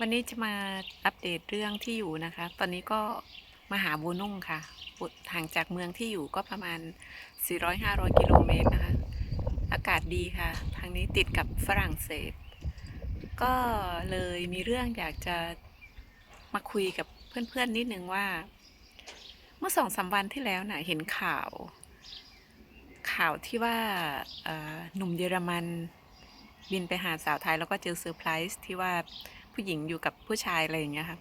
วันนี้จะมาอัปเดตเรื่องที่อยู่นะคะ ตอนนี้ก็มาหาบูนุ่งค่ะห่างจากเมืองที่อยู่ก็ประมาณ 400-500 กิโลเมตรนะคะ อากาศดีค่ะ ทางนี้ติดกับฝรั่งเศส ก็เลยมีเรื่องอยากจะมาคุยกับเพื่อนๆนิดนึงว่า เมื่อสองสามวันที่แล้วน่ะเห็นข่าว ข่าวที่ว่าหนุ่มเยอรมันบินไปหาสาวไทยแล้วก็เจอเซอร์ไพรส์ที่ว่า ผู้หญิงอยู่กับผู้ชายอะไรอย่างเงี้ยค่ะ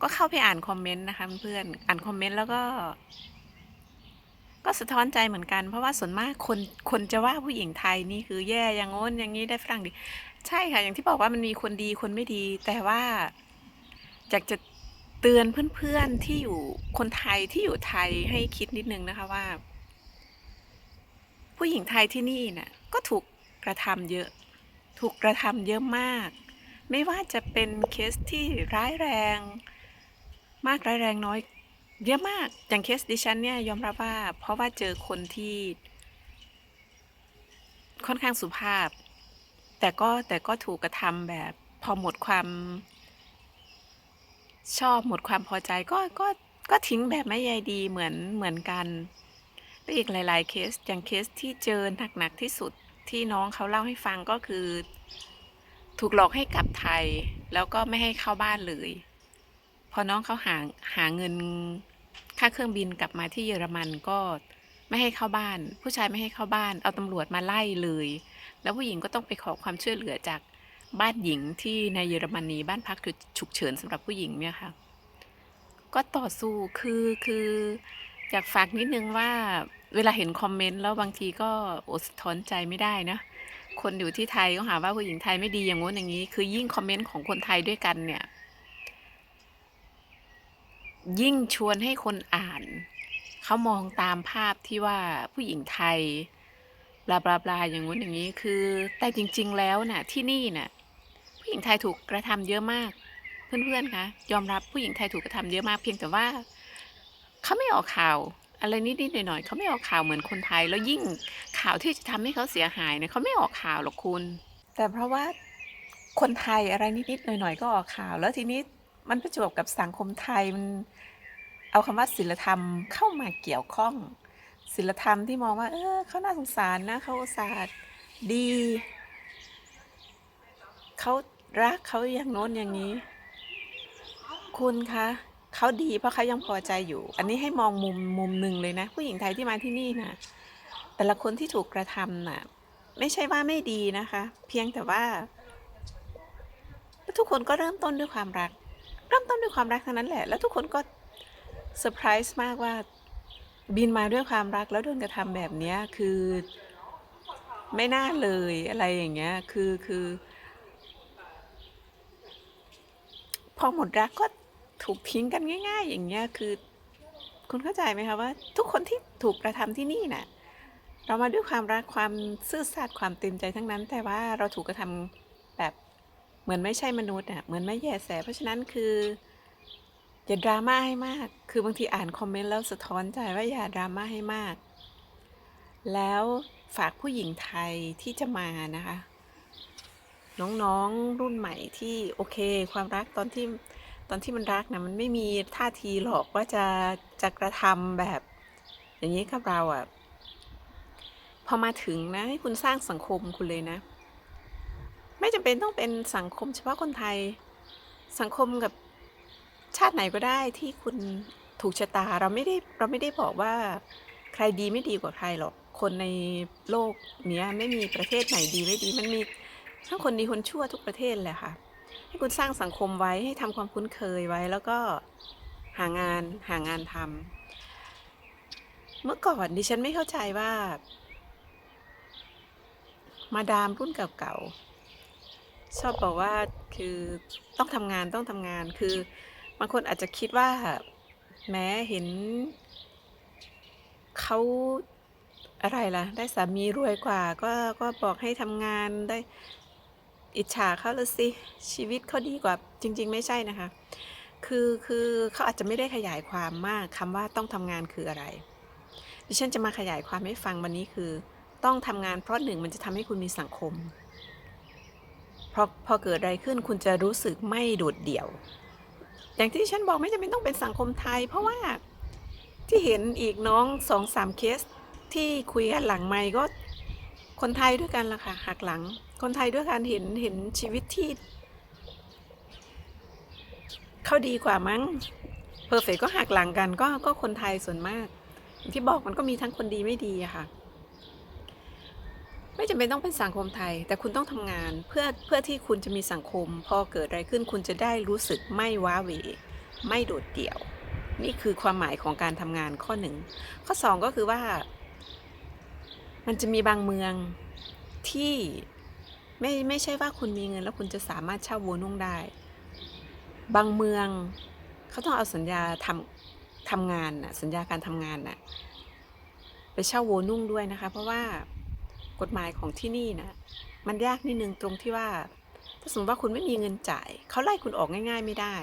ก็เข้าไปอ่านคอมเมนต์นะคะเพื่อนอ่านคอมเมนต์แล้วก็ ก็สะท้อนใจเหมือนกัน เพราะว่าส่วนมากคนคนจะว่าผู้หญิงไทยนี่คือแย่อย่างโน้นอย่างนี้ได้ฝรั่งดี ใช่ค่ะ อย่างที่บอกว่ามันมีคนดีคนไม่ดี แต่ว่าอยากจะเตือนเพื่อนๆที่อยู่คนไทยที่อยู่ไทยให้คิดนิดนึงนะคะว่า ผู้หญิงไทยที่นี่น่ะก็ถูกกระทำเยอะ ถูกกระทำเยอะมาก ไม่ว่าจะเป็นเคสที่ร้ายแรง มากร้ายแรงน้อย เยอะมากอย่างเคสดิฉันเนี่ยยอมรับว่า เพราะว่าเจอคนที่ ค่อนข้างสุภาพ แต่ก็แต่ก็ถูกกระทำแบบพอหมดความ ชอบหมดความพอใจก็ก็ก็ทิ้งแบบไม่ใยดีเหมือนเหมือนกันไปอีกหลาย ๆ เคสอย่างเคสที่เจอหนักๆที่สุดที่น้องเขาเล่าให้ฟังก็คือ ถูกหลอกให้กลับไทย แล้วก็ไม่ให้เข้าบ้านเลย พอน้องเขาหาหาเงินค่าเครื่องบินกลับมาที่เยอรมันก็ไม่ให้เข้าบ้าน ผู้ชายไม่ให้เข้าบ้าน เอาตำรวจมาไล่เลย แล้วผู้หญิงก็ต้องไปขอความช่วยเหลือจากบ้านหญิงที่ในเยอรมนีบ้านพักฉุกเฉินสำหรับผู้หญิงเนี่ยค่ะก็ต่อสู้คือคืออยากฝากนิดนึงว่าเวลาเห็นคอมเมนต์แล้วบางทีก็อดสะท้อนใจไม่ได้นะ คนอยู่ที่ไทยก็หาว่าผู้หญิงไทยไม่ดีอย่างงู้นอย่างนี้ คือยิ่งคอมเมนต์ของคนไทยด้วยกันเนี่ย ยิ่งชวนให้คนอ่าน เขามองตามภาพที่ว่าผู้หญิงไทยบลาบลาบลาอย่างงู้นอย่างนี้คือแต่จริง ๆ แล้วน่ะ ที่นี่น่ะ ผู้หญิงไทยถูกกระทำเยอะมาก เพื่อนๆคะยอมรับผู้หญิงไทยถูกกระทำเยอะมากเพียงแต่ว่าเขาไม่ออกข่าว อะไรนิดๆหน่อยๆเขาไม่ออกข่าวเหมือนคนไทย แล้วยิ่งข่าวที่จะทำให้เขาเสียหายเนี่ยเขาไม่ออกข่าวหรอกคุณ แต่เพราะว่าคนไทยอะไรนิดๆหน่อยๆก็ออกข่าว แล้วทีนี้มันประจวบกับสังคมไทยมันเอาคำว่าศีลธรรมเข้ามาเกี่ยวข้องศีลธรรมที่มองว่า เออเขาน่าสงสารนะเขาอุตส่าห์ดีเขารักเขาอย่างโน้นอย่างนี้ คุณคะ เขาดีเพราะเขายังพอใจอยู่ อันนี้ให้มองมุมมุมหนึ่งเลยนะ ผู้หญิงไทยที่มาที่นี่นะแต่ละคนที่ถูกกระทำน่ะ ไม่ใช่ว่าไม่ดีนะคะ เพียงแต่ว่าทุกคนก็เริ่มต้นด้วยความรัก เริ่มต้นด้วยความรักเท่านั้นแหละ แล้วทุกคนก็เซอร์ไพรส์มากว่าบินมาด้วยความรักแล้วโดนกระทำแบบนี้คือไม่น่าเลยอะไรอย่างเงี้ยคือคือ พอหมดรักก็ ถูกทิ้งกันง่าย ๆ อย่างเงี้ยคือ คุณเข้าใจไหมคะว่า ทุกคนที่ถูกกระทำที่นี่น่ะ เรามาด้วยความรักความซื่อสัตย์ความเต็มใจทั้งนั้น แต่ว่าเราถูกกระทำแบบเหมือนไม่ใช่มนุษย์อะเหมือนไม่แย่แส เพราะฉะนั้นคืออย่าดราม่าให้มาก คือบางทีอ่านคอมเมนต์แล้วสะท้อนใจว่าอย่าดราม่าให้มาก แล้วฝากผู้หญิงไทยที่จะมานะคะ น้องๆรุ่นใหม่ที่โอเค ความรักตอนที่ ตอนที่มันรักนะมันไม่มีท่าทีหรอกว่าจะจะกระทำแบบ อย่างนี้กับเราอะ่ะพอมาถึงนะให้คุณสร้างสังคมคุณเลยนะ ไม่จำเป็นต้องเป็นสังคมเฉพาะคนไทย สังคมกับชาติไหนก็ได้ที่คุณถูกชะตาเราไม่ได้เราไม่ได้บอกว่าใครดีไม่ดีกว่าใครหรอก คนในโลกเนี้ยไม่มีประเทศไหนดีไม่ดี มันมีทั้งคนดีคนชั่วทุกประเทศแหละค่ะ ให้คุณสร้างสังคมไว้ให้ทำความคุ้นเคยไว้แล้วก็หางานหางานทำเมื่อก่อนดิฉันไม่เข้าใจว่า มาดามรุ่นเก่าๆชอบบอกว่าคือต้องทำงานต้องทำงานคือบางคนอาจจะคิดว่าแม้เห็นเขาอะไรล่ะ ได้สามีรวยกว่า ก็ก็บอกให้ทำงานได้ อิจฉาเขาละสิ ชีวิตเขาดีกว่าจริง ๆ ไม่ใช่นะคะ คือคือเขาอาจจะไม่ได้ขยายความมากคำว่าต้องทำงานคืออะไร ดิฉันจะมาขยายความให้ฟังวันนี้คือ ต้องทำงานเพราะหนึ่งมันจะทำให้คุณมีสังคมเพราะพอเกิดอะไรขึ้นคุณจะรู้สึกไม่โดดเดี่ยว อย่างที่ฉันบอกไม่จำเป็นต้องเป็นสังคมไทย เพราะว่าที่เห็นอีกน้องสองสามเคสที่คุยกันหลังไม่ก็ คนไทยด้วยกันล่ะค่ะหักหลัง คนไทยด้วยกันเห็นเห็นชีวิตที่เขาดีกว่ามั้งเพอร์เฟกก็หักหลังกันก็ก็คนไทยส่วนมาก ที่บอกมันก็มีทั้งคนดีไม่ดีอะค่ะ ไม่จำเป็นต้องเป็นสังคมไทย แต่คุณต้องทำงานเพื่อเพื่อที่คุณจะมีสังคม พอเกิดอะไรขึ้นคุณจะได้รู้สึกไม่ว้าเหวไม่โดดเดี่ยว นี่คือความหมายของการทำงานข้อหนึ่งข้อสองก็คือว่า มันจะมีบางเมืองที่ไม่ไม่ใช่ว่าคุณมีเงิน แล้วคุณจะสามารถเช่าวัวนุ่งได้ บางเมืองเขาต้องเอาสัญญาทำทำงานน่ะสัญญาการทำงานน่ะไปเช่าวัวนุ่งด้วยนะคะ เพราะว่ากฎหมายของที่นี่นะมันยากนิดนึงตรงที่ว่า ถ้าสมมติว่าคุณไม่มีเงินจ่ายเขาไล่คุณออกง่าย ๆ ไม่ได้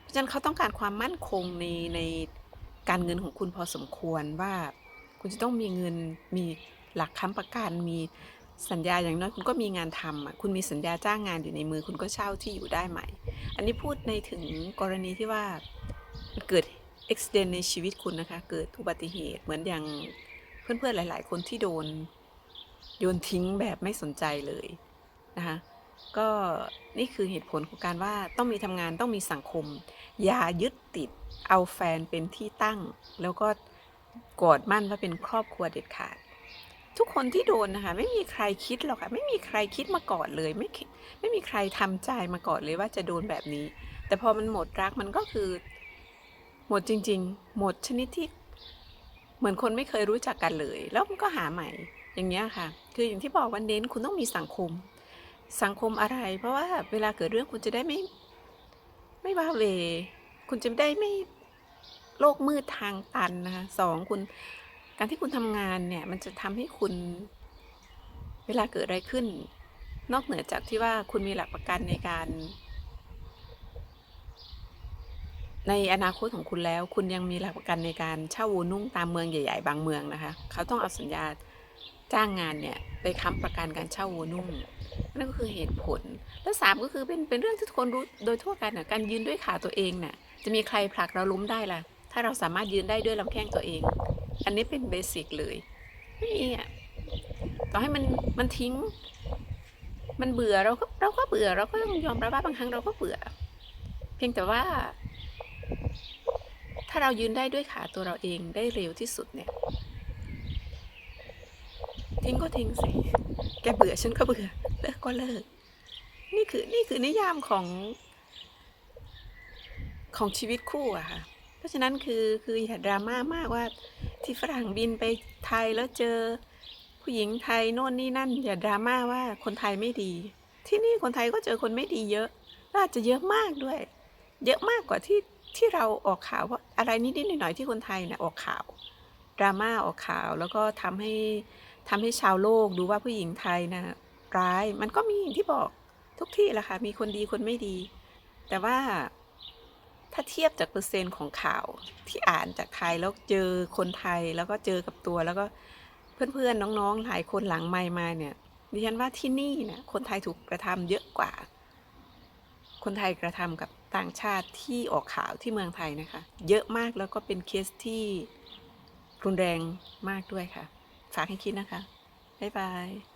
เพราะฉะนั้นเขาต้องการความมั่นคงในในการเงินของคุณพอสมควรว่า คุณจะต้องมีเงินมีหลักค้ำประกันมีสัญญาอย่างน้อยคุณก็มีงานทำอะคุณมีสัญญาจ้างงานอยู่ในมือ คุณก็เช่าที่อยู่ได้ใหม่ อันนี้พูดในถึงกรณีที่ว่าเกิดอุบิเหตุในชีวิตคุณนะคะ เกิดอุบัติเหตุเหมือนอย่างเพื่อนๆหลาย ๆ คนที่โดนโยนทิ้งแบบไม่สนใจเลยนะคะก็นี่คือเหตุผลของการว่าต้องมีทำงานต้องมีสังคม อย่ายึดติดเอาแฟนเป็นที่ตั้ง แล้วก็ กอดมั่นว่าเป็นครอบครัวเด็ดขาด ทุกคนที่โดนนะคะ ไม่มีใครคิดหรอกค่ะ ไม่มีใครคิดมาก่อนเลยไม่ไม่มีใครทำใจมาก่อนเลยว่าจะโดนแบบนี้ แต่พอมันหมดรักมันก็คือ หมดจริง ๆ หมดชนิดที่เหมือนคนไม่เคยรู้จักกันเลย แล้วมันก็หาใหม่อย่างเงี้ยค่ะ คืออย่างที่บอกวันเน้นคุณต้องมีสังคม สังคมอะไร เพราะว่าเวลาเกิดเรื่องคุณจะได้ไม่ไม่ว้าเว คุณจะได้ไม่ โลกมืดทางตันนะคะสองคุณ การที่คุณทำงานเนี่ย มันจะทำให้คุณ เวลาเกิดอะไรขึ้น นอกเหนือจากที่ว่าคุณมีหลักประกันในการ ในอนาคตของคุณแล้ว คุณยังมีหลักประกันในการเช่าวูนุ่งตามเมืองใหญ่ ๆ บางเมืองนะคะ เขาต้องเอาสัญญาจ้างงานเนี่ยไปค้ำประกันการเช่าวูนุ่งนั่นก็คือเหตุผล แล้วสามก็คือเป็นเป็นเรื่องที่ทุกคนรู้โดยทั่วกันนะการยืนด้วยขาตัวเองน่ะจะมีใครผลักเราล้มได้ล่ะ ถ้าเราสามารถยืนได้ด้วยลำแข้งตัวเอง อันนี้เป็นเบสิกเลยไม่มีอะต่อให้มันมันทิ้ง มันเบื่อเราก็เราก็เบื่อเราก็ต้องยอมรับว่าบางครั้งเราก็เบื่อ เพียงแต่ว่า ถ้าเรายืนได้ด้วยขาตัวเราเองได้เร็วที่สุดเนี่ย ทิ้งก็ทิ้งสิแกเบื่อฉันก็เบื่อเลิกก็เลิก นี่คือนี่คือนิยามของของชีวิตคู่อะค่ะ ราะฉะนั้นคือคืออย่าดราม่ามากว่าที่ฝรั่งบินไปไทยแล้วเจอ ผู้หญิงไทยโน่นนี่นั่น อย่าดราม่าว่าคนไทยไม่ดี ที่นี่คนไทยก็เจอคนไม่ดีเยอะและอาจจะเยอะมากด้วย เยอะมากกว่าที่ที่เราออกข่าวว่าอะไรนิดๆหน่อยๆที่คนไทยเนี่ยออกข่าวดราม่าออกข่าวแล้วก็ทำให้ทำให้ชาวโลกดูว่าผู้หญิงไทยนะร้ายมันก็มีอย่างที่บอกทุกที่แหละค่ะมีคนดีคนไม่ดี แต่ว่า ถ้าเทียบจากเปอร์เซ็นต์ของข่าวที่อ่านจากไทยแล้วเจอคนไทยแล้วก็เจอกับตัวแล้วก็เพื่อนๆน้องๆหลายคนหลังไมค์มาเนี่ยดิฉันว่าที่นี่นะคนไทยถูกกระทำเยอะกว่า คนไทยกระทำกับต่างชาติที่ออกข่าวที่เมืองไทยนะคะ เยอะมากแล้วก็เป็นเคสที่รุนแรงมากด้วยค่ะ ฝากให้คิดนะคะ บ๊ายบาย